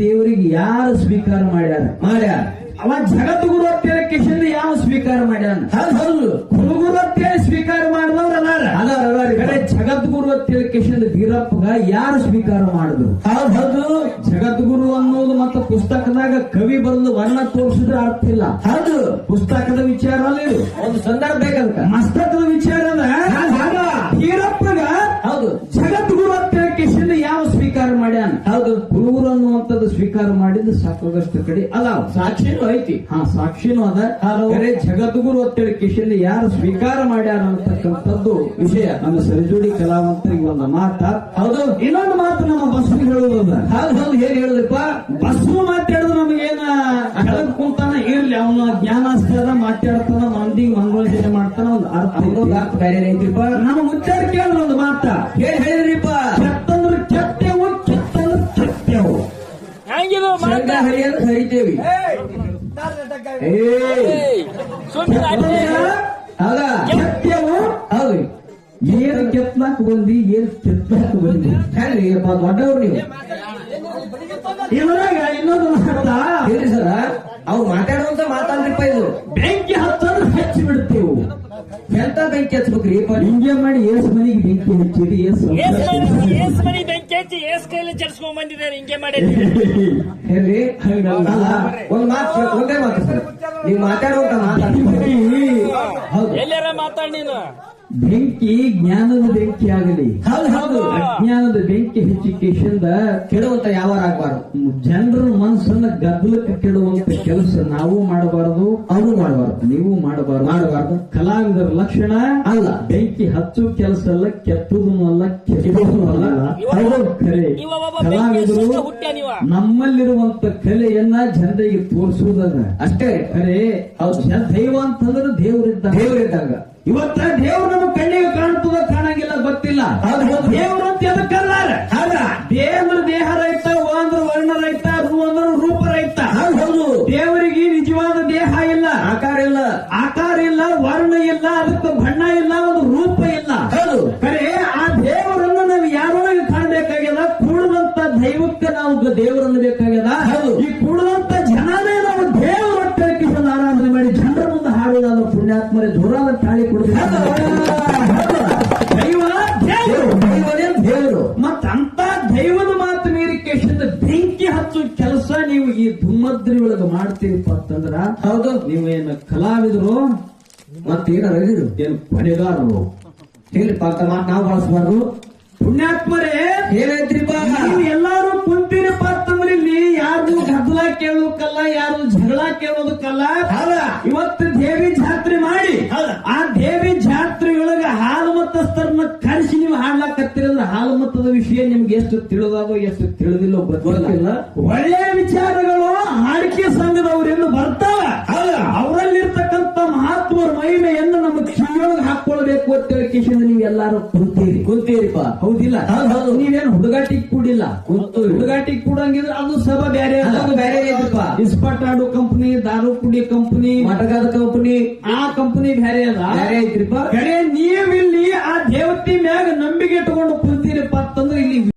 ದೇವರಿಗೆ ಯಾರು ಸ್ವೀಕಾರ ಮಾಡ್ಯಾರ? ಮಾಡ್ಯಾರ. ಅವ ಜಗದ್ಗುರು ಅಂತೇಳಿ ಕಿಶನ್ ಯಾವ ಸ್ವೀಕಾರ ಮಾಡ್ಯಾನ ಹೌದು ಕುರುಗುರು ಅಂತೇಳಿ ಸ್ವೀಕಾರ ಮಾಡಿದವ್ರ ಅದಾರ. ಅದಾರ ಜಗದ್ಗುರು ಅಂತೇಳಿ ಕಿಶನ್ ವೀರಪ್ಪಗ ಯಾರು ಸ್ವೀಕಾರ ಮಾಡಿದ್ರು ಹೌದು ಜಗದ್ಗುರು ಅನ್ನೋದು ಮತ್ತೆ ಪುಸ್ತಕದಾಗ ಕವಿ ಬರೆದು ವರ್ಣ ತೋರಿಸಿದ್ರೆ ಅರ್ಥ ಇಲ್ಲ. ಹೌದು. ಪುಸ್ತಕದ ವಿಚಾರ ಅಲ್ಲ ಒಂದು ಸಂದರ್ಭ ಬೇಕಂತ. ಮಸ್ತಕದ ವಿಚಾರ ಹಾಗ. ವೀರಪ್ಪಗ ಹೌದು ಜಗದ್ಗುರು ಅಂತೇಳಿ ಕಿಶನ್ ಯಾವ ಸ್ವೀಕಾರ ಮಾಡ್ಯಾನ ಹೌದು ಗುರು ಅನ್ನುವಂಥದ್ದು ಸ್ವೀಕಾರ ಮಾಡಿದ್ದು ಸಾಕಾಗಷ್ಟು ಕಡೆ ಅಲ್ಲ. ಸಾಕ್ಷಿನೂ ಐತಿ. ಹಾ ಸಾಕ್ಷಿನೂ ಅದ. ಬೇರೆ ಜಗದ್ಗುರು ಅಂತೇಳಿ ಕಿಶಲ್ಲಿ ಯಾರು ಸ್ವೀಕಾರ ಮಾಡ್ಯಾರ ಅಂತಕ್ಕಂಥದ್ದು ವಿಷಯ. ನಮ್ಮ ಸರಿಜೋಡಿ ಕಲಾವಂತರಿಗೆ ಒಂದು ಮಾತ. ಹೌದು. ಇನ್ನೊಂದು ಮಾತು ನಮ್ಮ ಬಸ್ ಹೇಳುವುದ ಹೌದು ಹೇಗೆ ಏನ್ ಹೇಳಿದ್ರಪ್ಪ ಬಸ್ ಮಾತಾಡೋದು ನಮಗೇನ ಕೆಳಗ್ ಕುಂತಾನ? ಇರ್ಲಿ ಅವನ ಜ್ಞಾನಾಸ್ಪದ ಮಾತಾಡ್ತಾನ ಮಂದಿ ಮಂಗಳಾಚರಣೆ ಮಾಡ್ತಾನ. ಒಂದು ಅರ್ಥ ಬೇರೆ ಐತಿಪ್ಪ ನಮ್ಮ ಉಚ್ಚಾರ ಕೇಳ ಒಂದು ಮಾತ. ಏನ್ ಹರಿತೇವಿ ಏ ಸುಮ್ಮನೆ ಹೌದ? ಕೆತ್ತೆವು ಹೌದು. ಏನ್ ಕೆತ್ಲಾಕ್ ಬಂದಿ ಏನ್ ಕೆತ್ಲಾಕ್ ಬಂದಿ ಹೆಂಗ್ರಿಪ್ಪ ದೊಡ್ಡವ್ರು ನೀವು. ಇದ್ರಾಗ ಇನ್ನೊಂದು ಹಚ್ಬೇಕ್ರಿ? ಹಿಂಗೆ ಮಾಡಿ ಏಸ್ ಮನಿಗೆ ಬೆಂಕಿ ಹಚ್ಚಿರಿ ಏಸ್ ಏಸ್ ಮನಿ ಬೆಂಕಿ ಹಚ್ಚಿ ಏಸ್ ಕೈಲಿ ಚರ್ಸ್ಕೊಂಡ್ ಬಂದಿದ್ದಾರೆ ಹಿಂಗೆ ಮಾಡಿ. ಹಂಗಲ್ಲ. ಒಂದ್ ಮಾತು ಒಂದೇ ಮಾತು ಸರ್. ನೀವು ಮಾತಾಡುವಂತ ಮಾತಾಡ್ರಿ ಹೌದು ಎಲ್ಲಾರ ಮಾತಾಡ್ ನೀನು? ಬೆಂಕಿ ಜ್ಞಾನದ ಬೆಂಕಿ ಆಗಲಿ. ಅಜ್ಞಾನದ ಬೆಂಕಿ ಹೆಚ್ಚಿಕೆಶಿಂದ ಕೆಡುವಂತ ಯಾವ ಆಗಬಾರದು. ಜನರ ಮನಸ್ಸನ್ನ ಗದ್ದಲಕ್ಕೆ ಕೆಡುವಂತ ಕೆಲಸ ನಾವು ಮಾಡಬಾರದು ಅವರು ಮಾಡಬಾರದು. ನೀವು ಮಾಡಬಾರದು. ಮಾಡಬಾರದು. ಕಲಾವಿದರ ಲಕ್ಷಣ ಅಲ್ಲ. ಬೆಂಕಿ ಹಚ್ಚು ಕೆಲಸ ಅಲ್ಲ ಕೆತ್ತದು ಅಲ್ಲ ಕೆಡುವುದು ಅಲ್ಲ. ಹೌದು ಬೆಂಕಿ ಕಲಾವಿದರು. ನಮ್ಮಲ್ಲಿರುವಂತ ಕಲೆಯನ್ನ ಜನರಿಗೆ ತೋರಿಸುವುದಲ್ಲ. ಅಷ್ಟೇ. ಕರೆ ಅವ್ರು ದೈವ ಅಂತಂದ್ರೆ ದೇವರಿದ್ದ ದೇವರಿದ್ದಾಗ. ಇವತ್ತ ದೇವ್ರ ನಮ್ ಕಣ್ಣಿಗೆ ಕಾಣ್ತದ ಕಾಣಂಗಿಲ್ಲ ಗೊತ್ತಿಲ್ಲ. ದೇವ್ರ ಅಂತ ಎದಕ್ಕಲ್ಲಾರ ದೇವ್ರ ದೇಹ ರೈತ ಅಂದ್ರ ವರ್ಣ ರೈತ ರೂ ಅಂದ್ರ ರೂಪ ರೈತ ಹೌದು ದೇವರಿಗೆ ನಿಜವಾದ ದೇಹ ಇಲ್ಲ. ಆಕಾರ ಇಲ್ಲ. ಆಕಾರ ಇಲ್ಲ ವರ್ಣ ಇಲ್ಲ ಅದಕ್ಕೆ ಬಣ್ಣ ಇಲ್ಲ ಒಂದು ರೂಪ ಇಲ್ಲ. ಹೌದು. ಕರೆ ಆ ದೇವರನ್ನ ನಾವು ಯಾರೊಳಗೆ ಕಾಣಬೇಕಾಗ್ಯದ? ಕೂಡದಂತ ದೈವಕ್ಕೆ ನಾವು ದೇವರನ್ನು ಬೇಕಾಗ್ಯದ? ಹೌದು. ಈ ಕೂಡದಂತ ಈ ಒಳಗೆ ಮಾಡ್ತೀರಪ್ಪ ಅಂತಂದ್ರ ಹೌದು. ನೀವೇನು ಕಲಾವಿದರು ಮತ್ತೇನಾರ ಏನು ಕೊನೆಗಾರರು ಹೇಳ್ರಿಪ್ಪ ಅಂತ ಮಾತು ನಾವು ಬಳಸಬಾರ್ದು ಪುಣ್ಯಾತ್ಮರೇ ಏನೈತ್ರಿ ನೀವು ಎಲ್ಲಾರು ಕುಂತೀರಪ್ಪ ಅಂತಂದ್ರೆ ಇಲ್ಲಿ ಯಾರು ಗದ್ದಲ ಕೇಳೋದಕ್ಕಲ್ಲ ಯಾರು ಜಗಳ ಕೇಳೋದಕ್ಕಲ್ಲ. ಇವತ್ತು ದೇವಿ ಜಾತ್ರೆ ಮಾಡಿ ಆ ದೇವಿ ಜಾತ್ರೆಯೊಳಗ ಹಾಲು ಮತ್ತಸ್ತರನ್ನ ಕರೆಸಿ ನೀವು ಹಾಡ್ಲಾಕತ್ತಿರ ಹಾಲು ಮತ್ತದ ವಿಷಯ ನಿಮ್ಗೆ ಎಷ್ಟು ತಿಳಿದಾಗೋ ಎಷ್ಟು ತಿಳಿದಿಲ್ಲ ಗೊತ್ತಿಲ್ಲ. ಒಳ್ಳೆಯ ಮಹಿಮೆಯನ್ನು ನಮ್ಮ ಕಿವಿಯೊಳಗೆ ಹಾಕೊಳ್ಬೇಕು ಅಂತ ಹೇಳಿ ಕಿಶನ್ ನೀವು ಎಲ್ಲಾರು ಕುಂತೀರಿ. ಕುಂತೀರಿಪ್ಪ. ಹೌದಿಲ್ಲ? ಹೌದು, ಹೌದು. ನೀವೇನು ಹುಡುಗಾಟಿಗೆ ಕೂಡಿಲ್ಲ? ಹುಡುಗಾಟಿಗೆ ಕೂಡಂಗಿದ್ರೆ ಅದು ಸಭ ಬೇರೆ ಬೇರೆ ಐತಪ್ಪ. ಇಸ್ಪಾಟ್ ಆಡೋ ಕಂಪನಿ ದಾರು ಕುಡಿ ಕಂಪನಿ ಮಟಗಾದ ಕಂಪನಿ. ಆ ಕಂಪನಿ ಬೇರೆ ಅದ ಬೇರೆ ಐತ್ರಿಪ್ಪ ಕರೆ ನೀವಿಲ್ಲಿ ಆ ದೇವತೆ ಮ್ಯಾಗ ನಂಬಿಕೆ ಇಟ್ಕೊಂಡು ಕುಂತೀರಿಪ್ಪ ಅಂತಂದ್ರೆ ಇಲ್ಲಿ